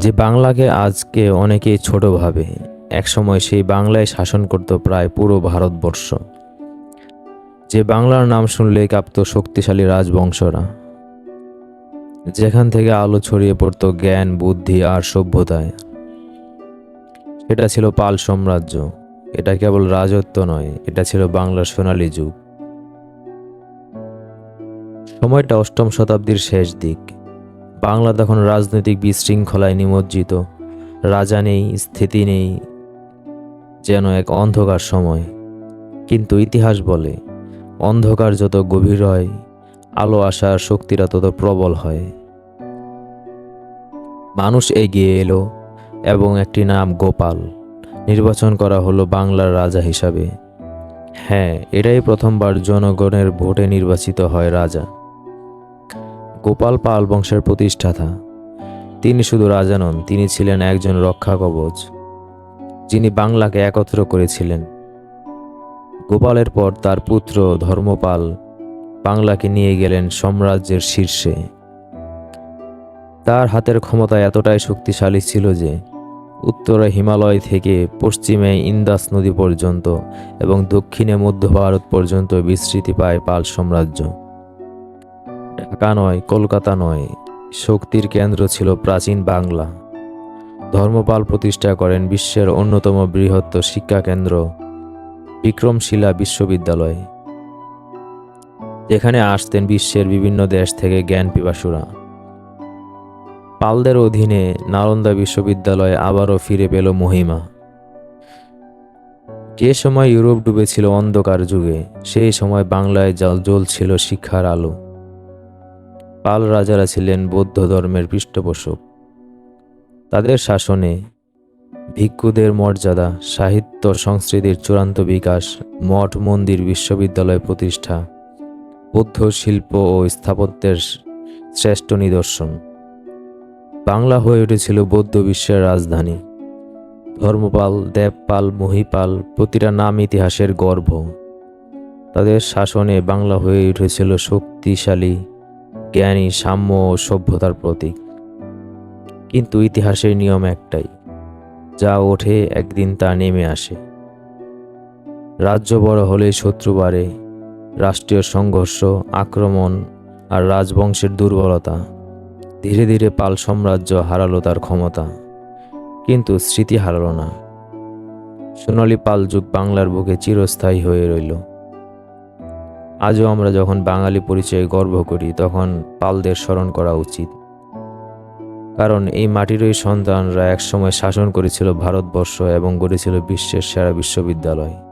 যে বাংলাকে আজকে অনেকেই ছোট ভাবে, একসময় সেই বাংলায় শাসন করত প্রায় পুরো ভারতবর্ষ। যে বাংলার নাম শুনলে কাঁপত শক্তিশালী রাজবংশরা। যেখান থেকে আলো ছড়িয়ে পড়ত জ্ঞান, বুদ্ধি আর সভ্যতায়। এটা ছিল পাল সাম্রাজ্য। এটা কেবল রাজত্ব নয়, এটা ছিল বাংলার সোনালী যুগ। সময়টা অষ্টম শতাব্দীর শেষ দিক। বাংলা তখন রাজনৈতিক বিশৃঙ্খলায় নিমজ্জিত। রাজা নেই, স্থিতি নেই, যেন এক অন্ধকার সময়। কিন্তু ইতিহাস বলে, অন্ধকার যত গভীর হয়, আলো আসার শক্তিরা তত প্রবল হয়। মানুষ এগিয়ে এলো এবং একটি নাম গোপাল নির্বাচন করা হলো বাংলার রাজা হিসাবে। হ্যাঁ এটাই প্রথমবার জনগণের ভোটে নির্বাচিত হয় রাজা। গোপাল পাল বংশের প্রতিষ্ঠাতা। তিনি শুধু রাজা নন, তিনি ছিলেন একজন রক্ষা কবচ, যিনি বাংলাকে একত্র করেছিলেন। গোপালের পর তার পুত্র ধর্মপাল বাংলাকে নিয়ে গেলেন সাম্রাজ্যের শীর্ষে। তার হাতের ক্ষমতা এতটাই শক্তিশালী ছিল যে, উত্তরে হিমালয় থেকে পশ্চিমে ইন্দাস নদী পর্যন্ত এবং দক্ষিণে মধ্য ভারত পর্যন্ত বিস্তৃতি পায় পাল সাম্রাজ্য। ঢাকা নয়, কলকাতা নয়, শক্তির কেন্দ্র ছিল প্রাচীন বাংলা। ধর্মপাল প্রতিষ্ঠা করেন বিশ্বের অন্যতম বৃহত্ত শিক্ষা কেন্দ্র, বিক্রমশিলা বিশ্ববিদ্যালয়। যেখানে আসতেন বিশ্বের বিভিন্ন দেশ থেকে জ্ঞান পিপাসুরা। পালদের অধীনে নালন্দা বিশ্ববিদ্যালয় আবারও ফিরে পেল মহিমা। যে সময় ইউরোপ ডুবেছিল অন্ধকার যুগে, সেই সময় বাংলায় জল জ্বলছিল শিক্ষার আলো। পাল রাজারা ছিলেন বৌদ্ধ ধর্মের পৃষ্ঠপোষক। তাদের শাসনে ভিক্ষুদের মর্যাদা, সাহিত্য সংস্কৃতির চূড়ান্ত বিকাশ, মঠ মন্দির বিশ্ববিদ্যালয় প্রতিষ্ঠা, বৌদ্ধ শিল্প ও স্থাপত্যের শ্রেষ্ঠ নিদর্শন। বাংলা হয়ে উঠেছিল বৌদ্ধ বিশ্বের রাজধানী। ধর্মপাল, দেবপাল, মহিপাল প্রতিটা নাম ইতিহাসের গর্ভ তাদের শাসনে বাংলা হয়ে উঠেছিল শক্তিশালী জ্ঞানী, সাম্য ও সভ্যতার প্রতীক। কিন্তু ইতিহাসের নিয়ম একটাই, যা ওঠে একদিন তা নেমে আসে। রাজ্য বড় হলে শত্রু বাড়ে, রাষ্ট্রীয় সংঘর্ষ, আক্রমণ আর রাজবংশের দুর্বলতা। ধীরে ধীরে পাল সাম্রাজ্য হারালো তার ক্ষমতা, কিন্তু স্মৃতি হারালো না। সোনালী পাল যুগ বাংলার বুকে চিরস্থায়ী হয়ে রইল। আজও আমরা যখন বাঙালি পরিচয়ে গর্ব করি, তখন পালদের স্মরণ করা উচিত। কারণ এই মাটিরই সন্তানরা একসময় শাসন করেছিল ভারতবর্ষ এবং গড়েছিল বিশ্বের সেরা বিশ্ববিদ্যালয়।